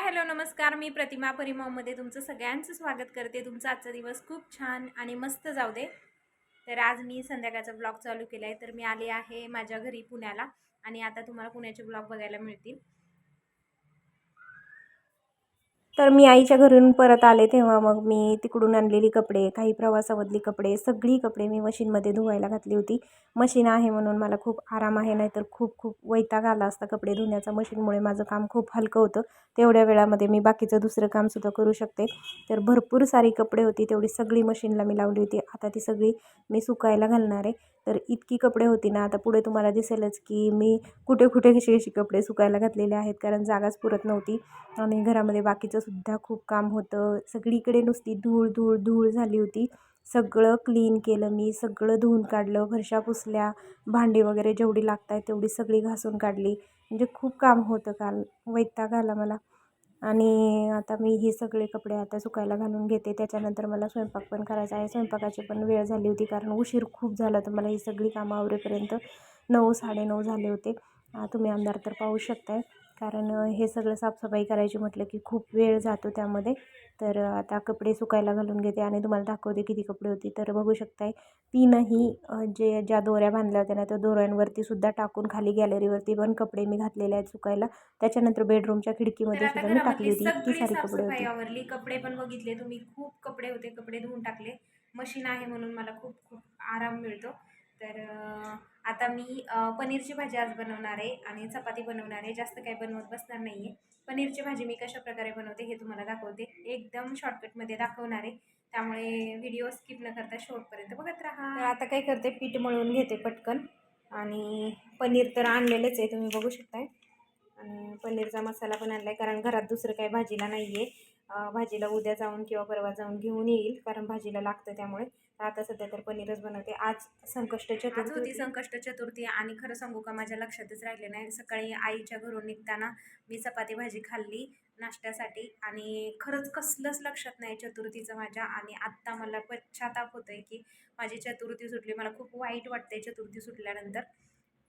Hi hello नमस्कार. मी प्रतिमा परिमॉमध्ये तुमचं सगळ्यांचं स्वागत करते. तुमचा आजचा दिवस खूप छान आणि मस्त जाऊ दे. तर आज मी संध्याकाळचा ब्लॉग चालू केला आहे तर मी आले आहे माझ्या घरी पुण्याला आणि आता तुम्हाला पुण्याचे ब्लॉग बघायला मिळतील. तर मी आईच्या घरून परत आले तेव्हा मग मी तिकडून आणलेली कपडे काही प्रवासामधली कपडे सगळी कपडे मी मशीनमध्ये धुवायला घातली होती. मशीन आहे म्हणून मला खूप आराम आहे नाहीतर खूप खूप वैताग आला असता कपडे धुण्याचा. मशीनमुळे माझं काम खूप हलकं होतं. तेवढ्या वेळामध्ये मी बाकीचं दुसरं कामसुद्धा करू शकते. तर भरपूर सारी कपडे होती तेवढी सगळी मशीनला मी लावली होती. आता ती सगळी मी सुकायला घालणार आहे. तर इतकी कपडे होती ना आता पुढे तुम्हाला दिसेलच की मी कुठे कुठे कशी कशी कपडे सुकायला घातलेले आहेत कारण जागाच पुरत नव्हती. आणि घरामध्ये बाकीचं सुद्धा खूप काम होतं. सगळीकडे नुसती धूळ धूळ धूळ झाली होती. सगळं क्लीन केलं मी. सगळं धुवून काढलं. फरशा पुसल्या. भांडी वगैरे जेवढी लागत आहे तेवढी सगळी घासून काढली. म्हणजे खूप काम होतं काल. वैताग आला मला. आणि आता मी हे सगळे कपडे आता सुकायला घालून घेते. त्याच्यानंतर मला स्वयंपाक पण करायचा आहे. स्वयंपाकाची पण वेळ झाली होती कारण उशीर खूप झाला तर मला ही सगळी कामं आवरेपर्यंत नऊ साडेनऊ झाले होते. तुम्ही अंधार तर पाहू शकताय. कारण हे सगळं साफसफाई करायची म्हटलं की खूप वेळ जातो त्यामध्ये. तर आता कपडे सुकायला घालून घेते आणि तुम्हाला दाखवते किती कपडे होते. तर बघू शकताय तीनही जे ज्या दोऱ्या बांधल्या होत्या ना त्या दोऱ्यांवरती सुद्धा टाकून खाली गॅलरीवरती पण कपडे मी घातलेले आहेत सुकायला. त्याच्यानंतर बेडरूमच्या खिडकीमध्ये सुद्धा मी टाकली होती. इतकी सारी कपडे होती. आवरली कपडे पण बघितले. तुम्ही खूप कपडे होते कपडे धुवून टाकले. मशीन आहे म्हणून मला खूप खूप आराम मिळतो. तर आता मी पनीरची भाजी आज बनवणार आहे आणि चपाती बनवणार आहे. जास्त काही बनवत बसणार नाही आहे पनीरची भाजी मी कशा प्रकारे बनवते हे तुम्हाला दाखवते. एकदम शॉर्टकटमध्ये दाखवणार आहे. त्यामुळे व्हिडिओ स्किप न करता शेवटपर्यंत बघत राहा. तर आता काय करते पीठ मळून घेते पटकन. आणि पनीर तर आणलेलंच आहे तुम्ही बघू शकताय. पनीरचा मसाला पण आणला आहे कारण घरात दुसरं काही भाजीला नाही आहे भाजीला उद्या जाऊन किंवा परवा जाऊन घेऊन येईल कारण भाजीला लागतं त्यामुळे. आता सध्या तर पनीरच बनवते. आज संकष्ट चतुर्थी होती संकष्ट चतुर्थी आणि खरं सांगू का माझ्या लक्षातच राहिले नाही. सकाळी आईच्या घरून निघताना मी चपाती भाजी खाल्ली नाश्त्यासाठी आणि खरंच कसलंच लक्षात नाही चतुर्थीचं माझ्या. आणि आत्ता मला पश्चाताप होतं आहे की माझी चतुर्थी सुटली. मला खूप वाईट वाटते चतुर्थी सुटल्यानंतर.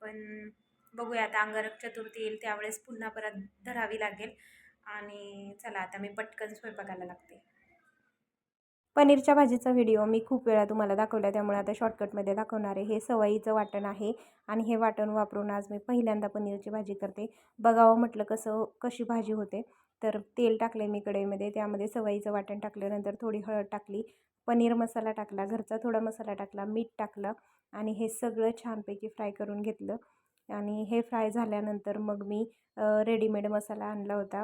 पण बघूया आता अंगारक चतुर्थी येईल त्यावेळेस पुन्हा परत धरावी लागेल. आणि चला आता मी पटकन स्वयंपाकाला लागते. पनीरच्या भाजीचा व्हिडिओ मी खूप वेळा तुम्हाला दाखवला त्यामुळे आता शॉर्टकटमध्ये दाखवणार आहे हे सवयीचं वाटण आहे. आणि हे वाटण वापरून आज मी पहिल्यांदा पनीरची भाजी करते. बघावं म्हटलं कसं कशी भाजी होते. तर तेल टाकले मी कढईमध्ये त्यामध्ये सवयीचं वाटण टाकल्यानंतर थोडी हळद टाकली. पनीर मसाला टाकला घरचा थोडा मसाला टाकला मीठ टाकलं. आणि हे सगळं छानपैकी फ्राय करून घेतलं. आणि हे फ्राय झाल्यानंतर मग मी रेडीमेड मसाला आणला होता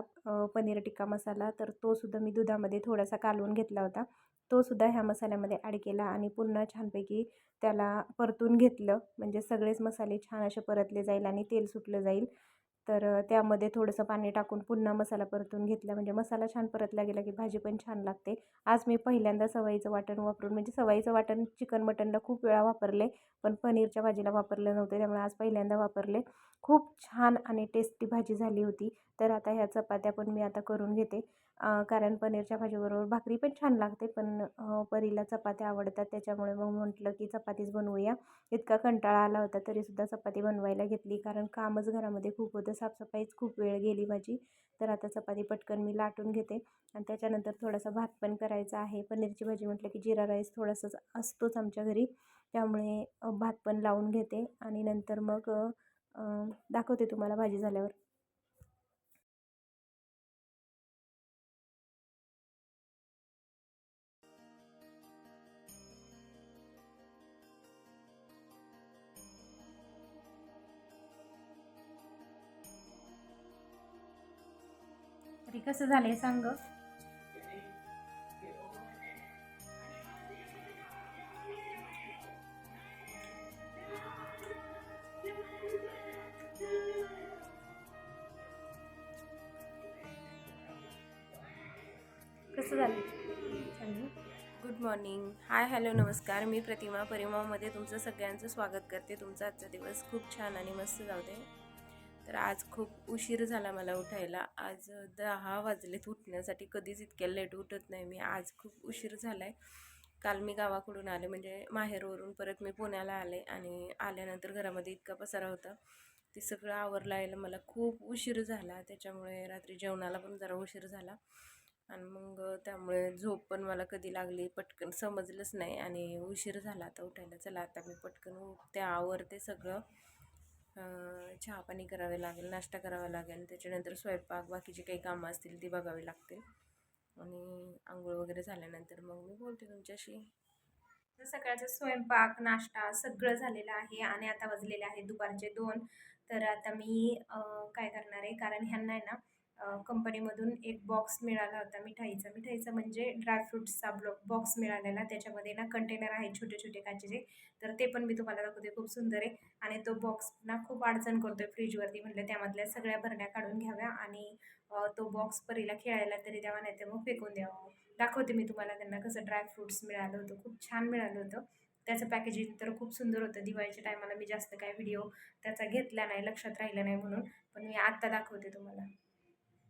पनीर टिक्का मसाला. तर तोसुद्धा मी दुधामध्ये थोडासा कालवून घेतला होता. तोसुद्धा ह्या मसाल्यामध्ये ॲड केला आणि पुन्हा छानपैकी त्याला परतून घेतलं. म्हणजे सगळेच मसाले छान असे परतले जाईल आणि तेल सुटलं जाईल. तर त्यामध्ये थोडंसं पाणी टाकून पुन्हा मसाला परतून घेतला. म्हणजे मसाला छान परतला गेला की भाजी पण छान लागते. आज मी पहिल्यांदा सवाईचं वाटण वापरून म्हणजे सवाईचं वाटण चिकन मटनला खूप वेळा वापरले पण पनीरच्या भाजीला वापरलं नव्हतं त्यामुळे आज पहिल्यांदा वापरले. खूप छान आणि टेस्टी भाजी झाली होती. तर आता ह्या चपात्या पण मी आता करून घेते. कारण पनीरच्या भाजीबरोबर भाकरी पण छान लागते पण परीला चपात्या आवडतात. त्याच्यामुळे मग म्हटलं की चपातीच बनवूया. इतका कंटाळा आला होता तरीसुद्धा चपाती बनवायला घेतली. कारण कामच घरामध्ये खूप होतं. साफसफाईच खूप वेळ गेली माझी. तर आता चपाती पटकन मी लाटून घेते. आणि त्याच्यानंतर थोडासा भात पण करायचा आहे. पनीरची भाजी म्हटलं की जिरा राईस थोडासाच असतोच आमच्या घरी. त्यामुळे भात पण लावून घेते. आणि नंतर मग दाखवते तुम्हाला भाजी झाल्यावर. तरी कसं झालं सांग कसं झालं गुड मॉर्निंग हाय हॅलो नमस्कार. मी प्रतिमा परिमामध्ये तुमचं सगळ्यांचं स्वागत करते. तुमचा आजचा दिवस खूप छान आणि मस्त जाऊ दे. तर आज खूप उशीर झाला मला उठायला. आज दहा वाजलेत उठण्यासाठी. कधीच इतक्या लेट उठत नाही मी. आज खूप उशीर झाला आहे काल मी गावाकडून आले म्हणजे माहेरवरून परत मी पुण्याला आले आणि आल्यानंतर घरामध्ये इतका पसारा होता. ते सगळं आवरला यायला मला खूप उशीर झाला. त्याच्यामुळे रात्री जेवणाला पण जरा उशीर झाला. आणि मग त्यामुळे झोप पण मला कधी लागली पटकन समजलंच नाही आणि उशीर झाला आता उठायला. चला आता मी पटकन उठते आवरते सगळं. चहा पाणी करावे लागेल नाश्ता करावा लागेल त्याच्यानंतर स्वयंपाक बाकीची काही कामं असतील ती बघावी लागतील आणि आंघोळ वगैरे झाल्यानंतर मग मी बोलते तुमच्याशी. तर सकाळचा स्वयंपाक नाश्ता सगळं झालेलं आहे आणि आता वाजलेले आहे दुपारचे दोन. तर आता मी काय करणार आहे? कारण ह्यांना आहे ना कंपनीमधून एक बॉक्स मिळाला होता मिठाईचा. मिठाईचा म्हणजे ड्रायफ्रुट्सचा ब्लॉक बॉक्स मिळालेला. त्याच्यामध्ये ना कंटेनर आहेत छोटे छोटे काचेचे. तर ते पण मी तुम्हाला दाखवते. खूप सुंदर आहे. आणि तो बॉक्स ना खूप अडचण करतो आहे फ्रीजवरती म्हटलं त्यामधल्या सगळ्या भरण्या काढून घ्याव्या आणि तो बॉक्स परीला खेळायला तरी द्यावा नाही तर मग फेकून द्यावा. दाखवते मी तुम्हाला त्यांना कसं ड्रायफ्रुट्स मिळालं होतं. खूप छान मिळालं होतं. त्याचं पॅकेजिंग तर खूप सुंदर होतं. दिवाळीच्या टायमाला मी जास्त काय व्हिडिओ त्याचा घेतला नाही लक्षात राहिला नाही म्हणून. पण मी आत्ता दाखवते तुम्हाला.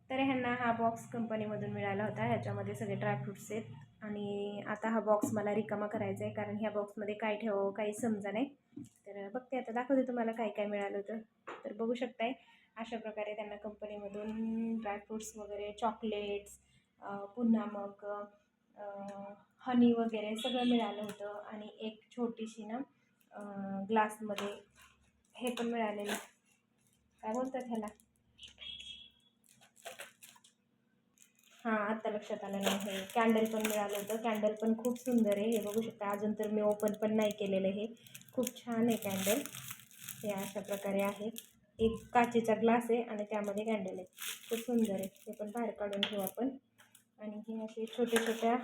तर ह्यांना हा बॉक्स कंपनीमधून मिळाला होता. ह्याच्यामध्ये सगळे ड्रायफ्रुट्स आहेत. आणि आता हा बॉक्स मला रिकामा करायचा आहे. कारण ह्या बॉक्समध्ये काय ठेवावं काही समजा नाही. तर बघते आता दाखवते तुम्हाला काय काय मिळालं होतं. तर बघू शकताय. अशा प्रकारे त्यांना कंपनीमधून ड्रायफ्रुट्स वगैरे चॉकलेट्स पुन्हा मग हनी वगैरे सगळं मिळालं होतं. आणि एक छोटीशी ना ग्लासमध्ये हे पण मिळालेलं. काय बोलतात ह्याला? हां आत्ता लक्षात आलं नाही. हे कॅन्डल पण मिळालं होतं. कॅन्डल पण खूप सुंदर आहे. हे बघू शकता अजून तर मी ओपन पण नाही केलेलं हे. खूप छान आहे कॅन्डल हे अशा प्रकारे आहे. एक काचेचा ग्लास आहे आणि त्यामध्ये कॅन्डल आहे. खूप सुंदर आहे. ते पण बाहेर काढून घेऊ आपण. आणि हे असे छोट्या छोट्या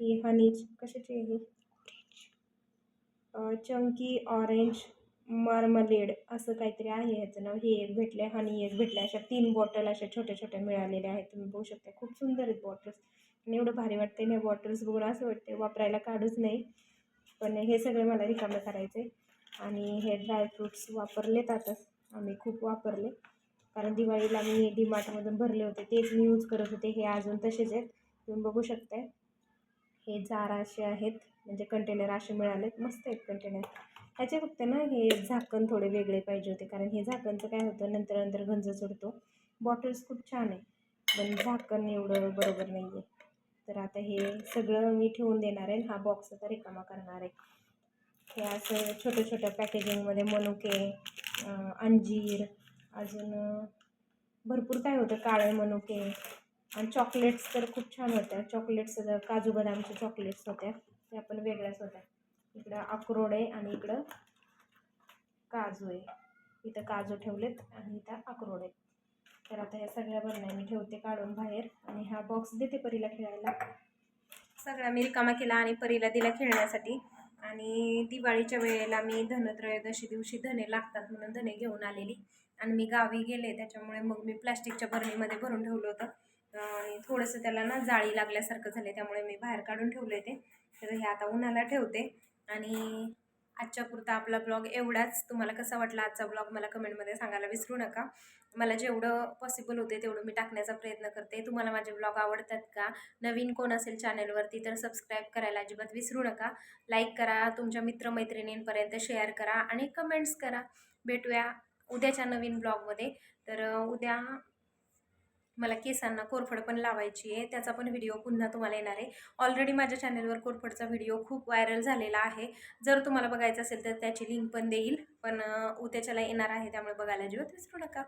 ही हनीज कशाची आहे चंकी ऑरेंज मार्मलेड असं काहीतरी आहे ह्याचं नाव. हे एक भेटले हनी एक भेटले अशा तीन बॉटल अशा छोट्या छोट्या मिळालेल्या आहेत. तुम्ही बघू शकता खूप सुंदर आहेत बॉटल्स आणि एवढं भारी वाटते ना बॉटल्स बघून असं वाटते वापरायला काढूच नाही. पण हे सगळे मला रिकामे करायचे आणि हे ड्रायफ्रूट्स वापरलेत आता. आम्ही खूप वापरले. कारण दिवाळीला मी डीमार्टमधून भरले होते. तेच मी यूज करत होते. हे अजून तसेच आहेत. तुम्ही बघू शकताय. हे जार असे आहेत. म्हणजे कंटेनर असे मिळालेत. मस्त आहेत कंटेनर ह्याचे फक्त ना हे झाकण थोडे वेगळे पाहिजे होते. कारण हे झाकणचं काय होतं नंतर नंतर गंज चढतो. बॉटल्स खूप छान आहे पण झाकण एवढं बरोबर नाही आहे तर आता हे सगळं मी ठेवून देणार आहे हा बॉक्स आता रिकामा करणार आहे. हे असं छोट्या छोट्या पॅकेजिंगमध्ये मनुके अंजीर अजून भरपूर काय होतं काळे मनुके आणि चॉकलेट्स तर खूप छान होत्या. चॉकलेट्स काजू बदामच्या चॉकलेट्स होत्या. त्या पण वेगळ्याच होत्या. इकडं अक्रोड आहे आणि इकडं काजू आहे. इथं काजू ठेवलेत आणि इथं अक्रोड आहेत तर आता ह्या सगळ्या भरण्या मी ठेवते काढून बाहेर आणि हा बॉक्स देते परीला खेळायला. सगळा मी रिकामा केला आणि परीला दिला खेळण्यासाठी. आणि दिवाळीच्या वेळेला मी धनत्रयोदशी दिवशी धने लागतात म्हणून धने घेऊन आलेली. आणि मी गावी गेले त्याच्यामुळे मग मी प्लॅस्टिकच्या बरणीमध्ये भरून ठेवलं होतं. आणि थोडंसं त्याला ना जाळी लागल्यासारखं झाले त्यामुळे मी बाहेर काढून ठेवले ते. तर हे आता उन्हाला ठेवते. आणि आजच्या पुरता आपला ब्लॉग एवढाच. तुम्हाला कसा वाटला आजचा ब्लॉग मला कमेंटमध्ये सांगायला विसरू नका. मला जेवढं पॉसिबल होते तेवढं मी टाकण्याचा प्रयत्न करते. तुम्हाला माझे ब्लॉग आवडतात का? नवीन कोण असेल चॅनलवरती तर सबस्क्राईब करायला अजिबात विसरू नका. लाईक करा तुमच्या मित्रमैत्रिणींपर्यंत शेअर करा आणि कमेंट्स करा. भेटूया उद्याच्या नवीन ब्लॉगमध्ये. तर उद्या मला केसांना कोरफड पण लावायची आहे. त्याचा पण व्हिडिओ पुन्हा तुम्हाला येणार आहे. ऑलरेडी माझ्या चॅनलवर कोरफडचा व्हिडिओ खूप व्हायरल झालेला आहे. जर तुम्हाला बघायचं असेल तर त्याची लिंक पण देईल. पण उद्याच्याला येणार आहे त्यामुळे बघायला अजिबात विसरू नका.